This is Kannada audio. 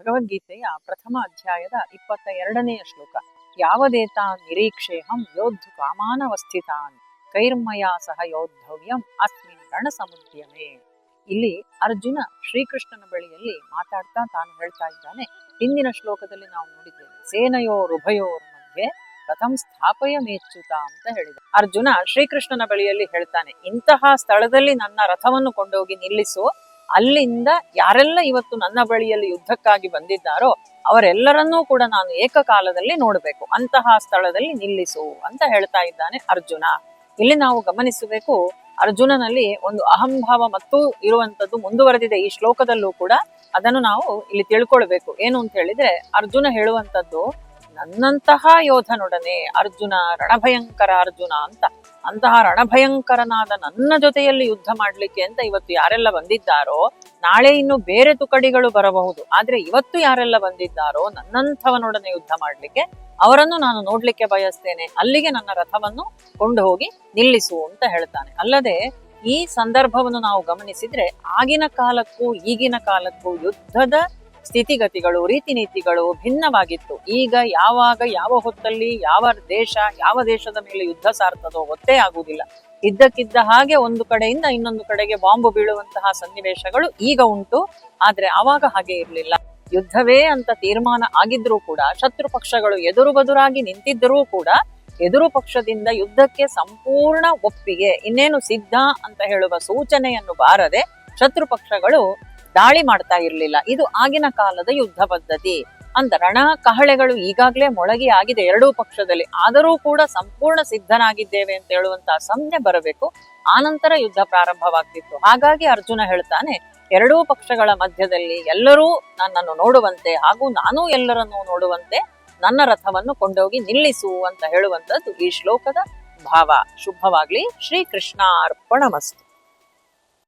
ಭಗವದ್ಗೀತೆಯ ಪ್ರಥಮ ಅಧ್ಯಾಯದ ಇಪ್ಪತ್ತ ಎರಡನೆಯ ಶ್ಲೋಕ ಯಾವದೇತಾನ್ ನಿರೀಕ್ಷೇಹಂ ಯೋಧು ಕಾಮಾನವಸ್ಥಿತಾನ್, ಕೈರ್ಮಯ ಸಹ ಯೋದ್ಧವ್ಯಂ ಅಸ್ಮಿನ್ ರಣಸಮುದ್ಯಮೆ. ಇಲ್ಲಿ ಅರ್ಜುನ ಶ್ರೀಕೃಷ್ಣನ ಬಳಿಯಲ್ಲಿ ಮಾತಾಡ್ತಾ ತಾನು ಹೇಳ್ತಾ ಇದ್ದಾನೆ. ಹಿಂದಿನ ಶ್ಲೋಕದಲ್ಲಿ ನಾವು ನೋಡಿದ್ದೇವೆ ಸೇನೆಯೋರ್ ಉಭಯೋರ್ ಮಧ್ಯೆ ಕಥಂ ಸ್ಥಾಪಯ ಮೇಚ್ಚುತ ಅಂತ ಹೇಳಿದ. ಅರ್ಜುನ ಶ್ರೀಕೃಷ್ಣನ ಬಳಿಯಲ್ಲಿ ಹೇಳ್ತಾನೆ, ಇಂತಹ ಸ್ಥಳದಲ್ಲಿ ನನ್ನ ರಥವನ್ನು ಕೊಂಡೋಗಿ ನಿಲ್ಲಿಸು ಅಲ್ಲಿಂದ ಯಾರೆಲ್ಲ ಇವತ್ತು ನನ್ನ ಬಳಿಯಲ್ಲಿ ಯುದ್ಧಕ್ಕಾಗಿ ಬಂದಿದ್ದಾರೋ ಅವರೆಲ್ಲರನ್ನೂ ಕೂಡ ನಾನು ಏಕಕಾಲದಲ್ಲಿ ನೋಡಬೇಕು. ಅಂತಹ ಸ್ಥಳದಲ್ಲಿ ನಿಲ್ಲಿಸು ಅಂತ ಹೇಳ್ತಾ ಇದ್ದಾನೆ ಅರ್ಜುನ. ಇಲ್ಲಿ ನಾವು ಗಮನಿಸಬೇಕು, ಅರ್ಜುನನಲ್ಲಿ ಒಂದು ಅಹಂಭಾವ ಮತ್ತು ಇರುವಂತದ್ದು ಮುಂದುವರೆದಿದೆ. ಈ ಶ್ಲೋಕದಲ್ಲೂ ಕೂಡ ಅದನ್ನು ನಾವು ಇಲ್ಲಿ ತಿಳ್ಕೊಳ್ಬೇಕು. ಏನು ಅಂತ ಹೇಳಿದ್ರೆ, ಅರ್ಜುನ ಹೇಳುವಂತದ್ದು ನನ್ನಂತಹ ಯೋಧನೊಡನೆ ಅರ್ಜುನ, ರಣಭಯಂಕರ ಅರ್ಜುನ ಅಂತ. ಅಂತಹ ರಣಭಯಂಕರನಾದ ನನ್ನ ಜೊತೆಯಲ್ಲಿ ಯುದ್ಧ ಮಾಡ್ಲಿಕ್ಕೆ ಅಂತ ಇವತ್ತು ಯಾರೆಲ್ಲ ಬಂದಿದ್ದಾರೋ, ನಾಳೆ ಇನ್ನು ಬೇರೆ ತುಕಡಿಗಳು ಬರಬಹುದು. ಆದ್ರೆ ಇವತ್ತು ಯಾರೆಲ್ಲ ಬಂದಿದ್ದಾರೋ, ನನ್ನಂಥವನೊಡನೆ ಯುದ್ಧ ಮಾಡ್ಲಿಕ್ಕೆ ಅವರನ್ನು ನಾನು ನೋಡ್ಲಿಕ್ಕೆ ಬಯಸ್ತೇನೆ. ಅಲ್ಲಿಗೆ ನನ್ನ ರಥವನ್ನು ಕೊಂಡು ಹೋಗಿ ನಿಲ್ಲಿಸು ಅಂತ ಹೇಳ್ತಾನೆ. ಅಲ್ಲದೆ ಈ ಸಂದರ್ಭವನ್ನು ನಾವು ಗಮನಿಸಿದ್ರೆ ಆಗಿನ ಕಾಲಕ್ಕೂ ಈಗಿನ ಕಾಲಕ್ಕೂ ಯುದ್ಧದ ಸ್ಥಿತಿಗತಿಗಳು ರೀತಿ ನೀತಿಗಳು ಭಿನ್ನವಾಗಿತ್ತು. ಈಗ ಯಾವಾಗ, ಯಾವ ಹೊತ್ತಲ್ಲಿ, ಯಾವ ದೇಶ, ಯಾವ ದೇಶದ ಮೇಲೆ ಯುದ್ಧ ಸಾರ್ತದೋ ಗೊತ್ತೇ ಆಗುವುದಿಲ್ಲ. ಇದ್ದಕ್ಕಿದ್ದ ಹಾಗೆ ಒಂದು ಕಡೆಯಿಂದ ಇನ್ನೊಂದು ಕಡೆಗೆ ಬಾಂಬು ಬೀಳುವಂತಹ ಸನ್ನಿವೇಶಗಳು ಈಗ ಉಂಟು. ಆದ್ರೆ ಆವಾಗ ಹಾಗೆ ಇರಲಿಲ್ಲ. ಯುದ್ಧವೇ ಅಂತ ತೀರ್ಮಾನ ಆಗಿದ್ರೂ ಕೂಡ, ಶತ್ರು ಪಕ್ಷಗಳು ಎದುರು ಬದುರಾಗಿ ನಿಂತಿದ್ದರೂ ಕೂಡ, ಎದುರು ಪಕ್ಷದಿಂದ ಯುದ್ಧಕ್ಕೆ ಸಂಪೂರ್ಣ ಒಪ್ಪಿಗೆ, ಇನ್ನೇನು ಸಿದ್ಧ ಅಂತ ಹೇಳುವ ಸೂಚನೆಯನ್ನು ಬಾರದೆ, ಶತ್ರು ಪಕ್ಷಗಳು ದಾಳಿ ಮಾಡ್ತಾ ಇರಲಿಲ್ಲ. ಇದು ಆಗಿನ ಕಾಲದ ಯುದ್ಧ ಪದ್ಧತಿ. ಅಂತ ರಣ ಕಹಳೆಗಳು ಈಗಾಗಲೇ ಮೊಳಗಿ ಆಗಿದೆ. ಎರಡೂ ಪಕ್ಷದಲ್ಲಿ ಆದರೂ ಕೂಡ ಸಂಪೂರ್ಣ ಸಿದ್ಧನಾಗಿದ್ದೇವೆ ಅಂತ ಹೇಳುವಂತಹ ಸಂಜ್ಞೆ ಬರಬೇಕು. ಆನಂತರ ಯುದ್ಧ ಪ್ರಾರಂಭವಾಗ್ತಿತ್ತು. ಹಾಗಾಗಿ ಅರ್ಜುನ ಹೇಳ್ತಾನೆ, ಎರಡೂ ಪಕ್ಷಗಳ ಮಧ್ಯದಲ್ಲಿ ಎಲ್ಲರೂ ನನ್ನನ್ನು ನೋಡುವಂತೆ ಹಾಗೂ ನಾನು ಎಲ್ಲರನ್ನೂ ನೋಡುವಂತೆ ನನ್ನ ರಥವನ್ನು ಕೊಂಡೋಗಿ ನಿಲ್ಲಿಸು ಅಂತ ಹೇಳುವಂತದ್ದು ಈ ಶ್ಲೋಕದ ಭಾವ. ಶುಭವಾಗ್ಲಿ. ಶ್ರೀ ಕೃಷ್ಣಾರ್ಪಣಮಸ್ತು